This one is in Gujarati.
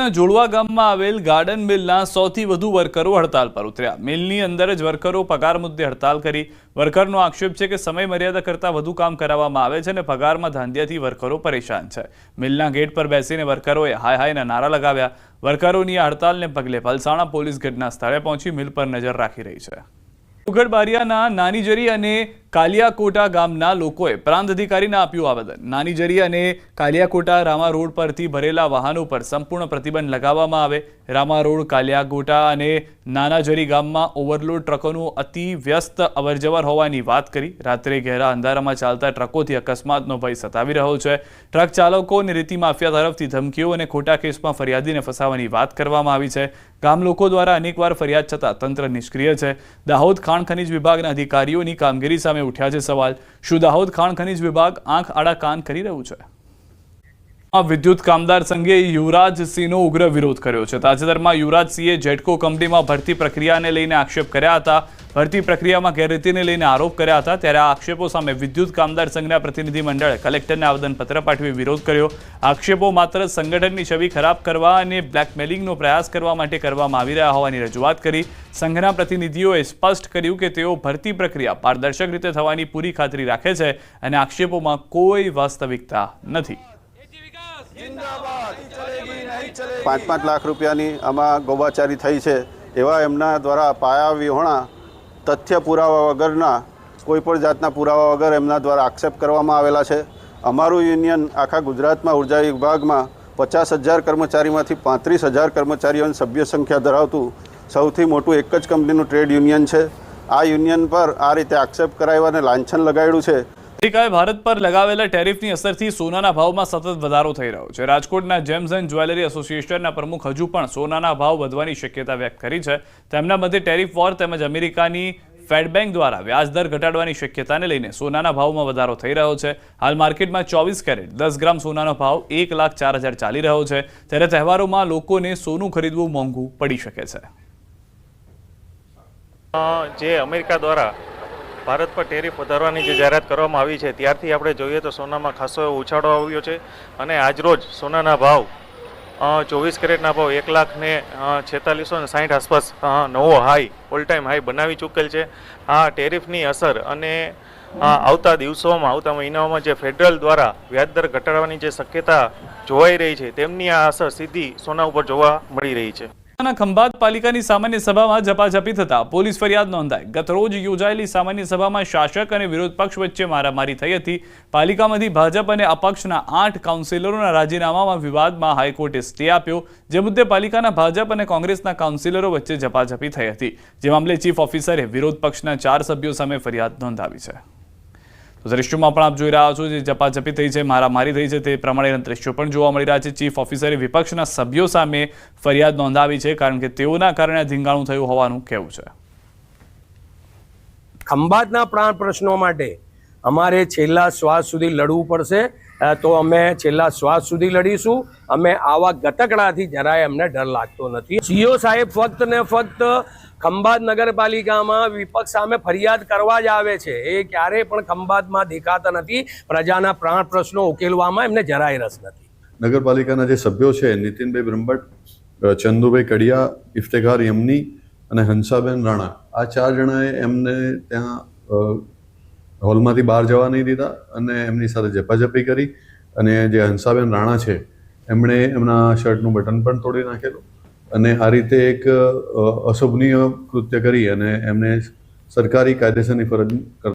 દાહોદના જોડવા ગામમાં આવેલ ગાર્ડન મિલના સૌથી વધુ વર્કરો હડતાલ પર ઉતર્યા. મિલની અંદર જ વર્કરો પગાર મુદ્દે હડતાલ કરી. વર્કરનો આક્ષેપ છે કે સમય મર્યાદા કરતાં વધુ કામ કરાવવામાં આવે છે અને પગારમાં ધાંધિયાથી વર્કરો પરેશાન છે. મિલના ગેટ પર બેસીને વર્કરોએ હાય હાયના નારા લગાવ્યા. વર્કરોની આ હડતાલને પગલે પલસાણા પોલીસ ઘટના સ્થળે પહોંચી મિલ પર નજર રાખી રહી છે. ઉગડબારિયાના નાનીજરી અને કાલિયાકોટા ગામના લોકોએ પ્રાંત અધિકારીને આપ્યું આવેદન. નાનીજરી અને કાલિયાકોટા રામા રોડ પરથી ભરેલા વાહનો પર સંપૂર્ણ પ્રતિબંધ લગાવવામાં આવે. રામા રોડ, કાલિયાકોટા અને નાનાજરી ગામમાં ઓવરલોડ ટ્રકોનું અતિ વ્યસ્ત અવરજવર હોવાની વાત કરી. રાત્રે ઘેરા અંધારામાં ચાલતા ટ્રકોથી અકસ્માતનો ભય સતાવી રહ્યો છે. ટ્રક ચાલકો અને રીતિ માફિયા તરફથી ધમકીઓ અને ખોટા કેસમાં ફરિયાદીને ફસાવવાની વાત કરવામાં આવી છે. ગામ લોકો દ્વારા અનેકવાર ફરિયાદ છતાં તંત્ર નિષ્ક્રિય છે. દાહોદ ખાણ ખનીજ વિભાગના અધિકારીઓની કામગીરી સામે ઉઠ્યા છે સવાલ. શું દાહોદ ખાણ ખનીજ વિભાગ આંખ આડા કાન કરી રહ્યું છે? આ વિદ્યુત કામદાર સંઘે યુવરાજસિંહનો ઉગ્ર વિરોધ કર્યો છે. તાજેતરમાં યુવરાજસિંહે જેટકો કંપનીમાં ભરતી પ્રક્રિયાને લઈને આક્ષેપ કર્યા હતા. ભરતી પ્રક્રિયામાં ગેરરીતિને લઈને આરોપ કર્યા હતા. ત્યારે આ આક્ષેપો સામે વિદ્યુત કામદાર સંઘના પ્રતિનિધિ મંડળે કલેક્ટરને આવેદનપત્ર પાઠવી વિરોધ કર્યો. આક્ષેપો માત્ર સંગઠનની છબી ખરાબ કરવા અને બ્લેકમેલિંગનો પ્રયાસ કરવા માટે કરવામાં આવી રહ્યા હોવાની રજૂઆત કરી. સંઘના પ્રતિનિધિઓએ સ્પષ્ટ કર્યું કે તેઓ ભરતી પ્રક્રિયા પારદર્શક રીતે થવાની પૂરી ખાતરી રાખે છે અને આક્ષેપોમાં કોઈ વાસ્તવિકતા નથી. પાંચ પાંચ લાખ રૂપિયાની આમાં ગોબાચારી થઈ છે એવા એમના દ્વારા પાયા વિહોણા તથ્ય પુરાવા વગરના કોઈપણ જાતના પુરાવા વગર એમના દ્વારા આક્ષેપ કરવામાં આવેલા છે. અમારું યુનિયન આખા ગુજરાતમાં ઊર્જા વિભાગમાં પચાસ હજાર કર્મચારીમાંથી પાંત્રીસ હજાર કર્મચારીઓની સભ્ય સંખ્યા ધરાવતું સૌથી મોટું એક જ કંપનીનું ટ્રેડ યુનિયન છે. આ યુનિયન પર આ રીતે આક્ષેપ કરાયો અને લાંછન લગાડ્યું છે. અમેરિકાએ ભારત પર લગાવેલા ટેરિફની અસરથી સોનાના ભાવમાં સતત વધારો થઈ રહ્યો છે. રાજકોટના જેમ્સ એન્ડ જ્વેલરી એસોસિએશનના પ્રમુખ હજુ પણ સોનાના ભાવ વધવાની શક્યતા વ્યક્ત કરી છે. તેમના મતે ટેરિફ વોર તેમજ અમેરિકાની ફેડ દ્વારા વ્યાજદર ઘટાડવાની શક્યતાને લઈને સોનાના ભાવમાં વધારો થઈ રહ્યો છે. હાલ માર્કેટમાં ચોવીસ કેરેટ, દસ ગ્રામ સોનાનો ભાવ એક લાખ ચાર હજાર ચાલી રહ્યો છે. ત્યારે તહેવારોમાં લોકોને સોનું ખરીદવું મોંઘું પડી શકે છે. જે અમેરિકા દ્વારા ભારત પર ટેરિફ વધારવાની જે જાહેરાત કરવામાં આવી છે, ત્યારથી આપણે જોઈએ તો સોનામાં ખાસો ઉછાળો આવ્યો છે અને આજરોજ સોનાના ભાવ ચોવીસ કેરેટના ભાવ એક લાખ ને છેતાલીસો ને સાહીઠ આસપાસ નવો હાઈ ઓલ ટાઈમ હાઈ બનાવી ચૂકેલ છે. આ ટેરિફની અસર અને આવતા દિવસોમાં, આવતા મહિનાઓમાં જે ફેડરલ દ્વારા વ્યાજદર ઘટાડવાની જે શક્યતા જોવાઈ રહી છે, તેમની આ અસર સીધી સોના ઉપર જોવા મળી રહી છે. ખંભાત પાલિકાની સામાન્ય સભામાં ઝપાઝપી થતા પોલીસ ફરિયાદ નોંધાઈ. ગત રોજ યોજાયેલી સામાન્ય સભામાં શાસક અને વિરોધ પક્ષ વચ્ચે મારામારી થઈ હતી. પાલિકામાંથી ભાજપ અને અપક્ષના આઠ કાઉન્સિલરોના રાજીનામામાં વિવાદમાં હાઈકોર્ટે સ્ટે આપ્યો, જે મુદ્દે પાલિકાના ભાજપ અને કોંગ્રેસના કાઉન્સિલરો વચ્ચે ઝપાઝપી થઈ હતી. જે મામલે ચીફ ઓફિસરે વિરોધ પક્ષના ચાર સભ્યો સામે ફરિયાદ નોંધાવી છે. દ્રશ્યોમાં પણ આપ જોઈ રહ્યા છો જે ઝપાઝપી થઈ છે, મારામારી થઈ છે તે પ્રમાણેના દ્રશ્યો પણ જોવા મળી રહ્યા છે. ચીફ ઓફિસરે વિપક્ષના સભ્યો સામે ફરિયાદ નોંધાવી છે કારણ કે તેઓના કારણે ધીંગાણું થયું હોવાનું કહેવું છે. ખંભાતના પ્રાણ પ્રશ્નો માટે અમારે છેલ્લા શ્વાસ સુધી લડવું પડશે. તો અમે છેલ્લા શ્વાસ સુધી લડીશું. અમે આવા ગતકડાથી જરાય અમને ડર લાગતો નથી. સીઓ સાહેબ ફક્ત ને ફક્ત ખંભાત નગરપાલિકામાં વિપક્ષ સામે ફરિયાદ કરવા જ આવે છે. એ ક્યારેય પણ ખંભાતમાં દેખાતા નથી. પ્રજાના પ્રાણ પ્રશ્નો ઉકેલવામાં એમને જરાય રસ નથી. નગરપાલિકાના જે સભ્યો છે, નીતિનભાઈ બ્રહ્મભટ્ટ ચંદુભાઈ કડિયા, ઇફ્તેખાર યમની અને હંસાબેન રાણા, આ ચાર જણાએ એમને ત્યાં હોલમાંથી બહાર જવા નહીં દીધા અને એમની સાથે ઝપાઝપી કરી અને જે હંસાબેન રાણા છે, એમણે એમના શર્ટનું બટન પણ તોડી નાખેલું અને આ રીતે એક અશોભનીય કૃત્ય કરી અને એમને સરકારી કાયદેસરની ફરજ